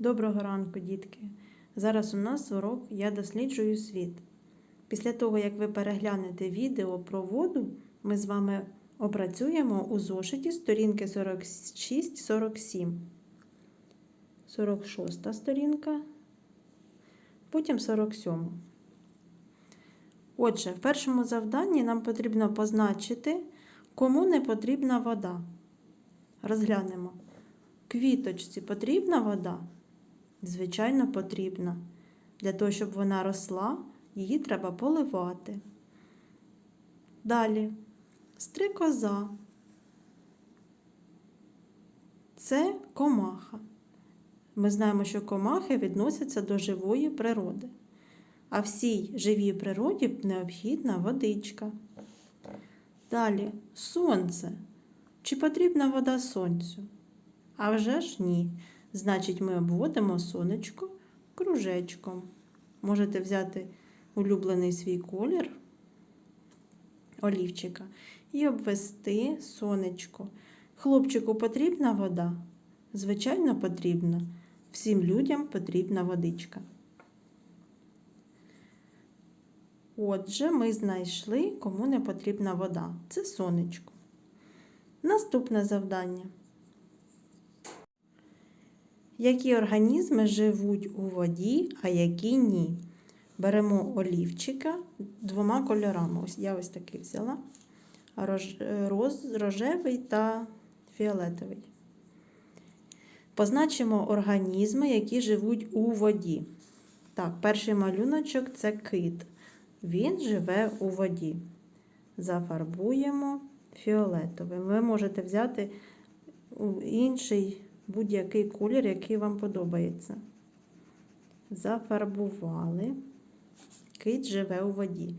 Доброго ранку, дітки! Зараз у нас урок Я досліджую світ. Після того, як ви переглянете відео про воду, ми з вами опрацюємо у зошиті сторінки 46-47. 46 сторінка, потім 47. Отже, в першому завданні нам потрібно позначити, кому не потрібна вода. Розглянемо. Квіточці потрібна вода? Звичайно, потрібна. Для того, щоб вона росла, її треба поливати. Далі стрикоза. Це комаха. Ми знаємо, що комахи відносяться до живої природи. А всій живій природі необхідна водичка. Далі сонце. Чи потрібна вода сонцю? А вже ж ні. Значить, ми обводимо сонечко кружечком. Можете взяти улюблений свій колір олівчика і обвести сонечко. Хлопчику потрібна вода? Звичайно, потрібна. Всім людям потрібна водичка. Отже, ми знайшли, кому не потрібна вода. Це сонечко. Наступне завдання. Які організми живуть у воді, а які ні? Беремо олівчика двома кольорами. Ось я ось такий взяла. Рож, роз, рожевий та фіолетовий. Позначимо організми, які живуть у воді. Так, перший малюночок це кит. Він живе у воді. Зафарбуємо фіолетовим. Ви можете взяти інший будь-який колір, який вам подобається. Зафарбували. Кит живе у воді.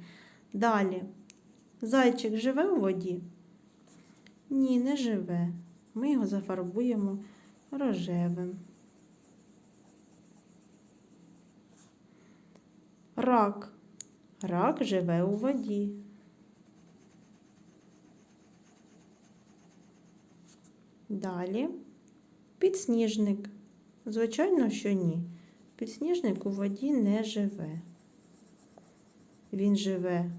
Далі. Зайчик живе у воді? Ні, не живе. Ми його зафарбуємо рожевим. Рак. Рак живе у воді. Далі підсніжник. Звичайно, що ні. Підсніжник у воді не живе. Він живе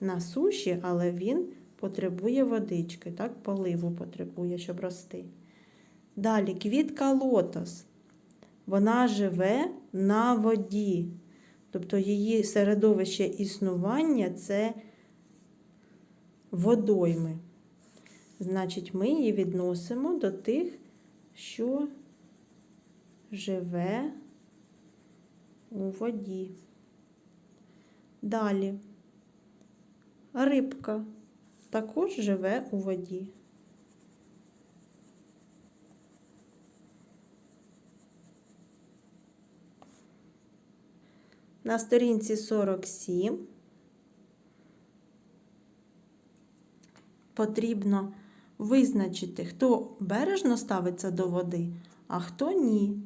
на суші, але він потребує водички, так, поливу потребує, щоб рости. Далі квітка лотос. Вона живе на воді. Тобто її середовище існування це водойми. Значить, ми її відносимо до тих, що живе у воді. Далі рибка також живе у воді. На сторінці 47 потрібно визначити, хто бережно ставиться до води, а хто ні.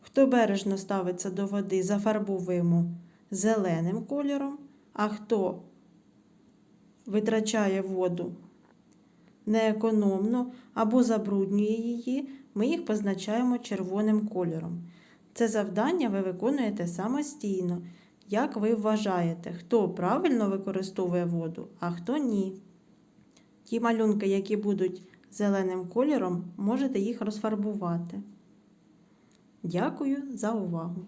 Хто бережно ставиться до води, зафарбовуємо зеленим кольором, а хто витрачає воду неекономно або забруднює її, ми їх позначаємо червоним кольором. Це завдання ви виконуєте самостійно. Як ви вважаєте, хто правильно використовує воду, а хто ні? Ті малюнки, які будуть зеленим кольором, можете їх розфарбувати. Дякую за увагу!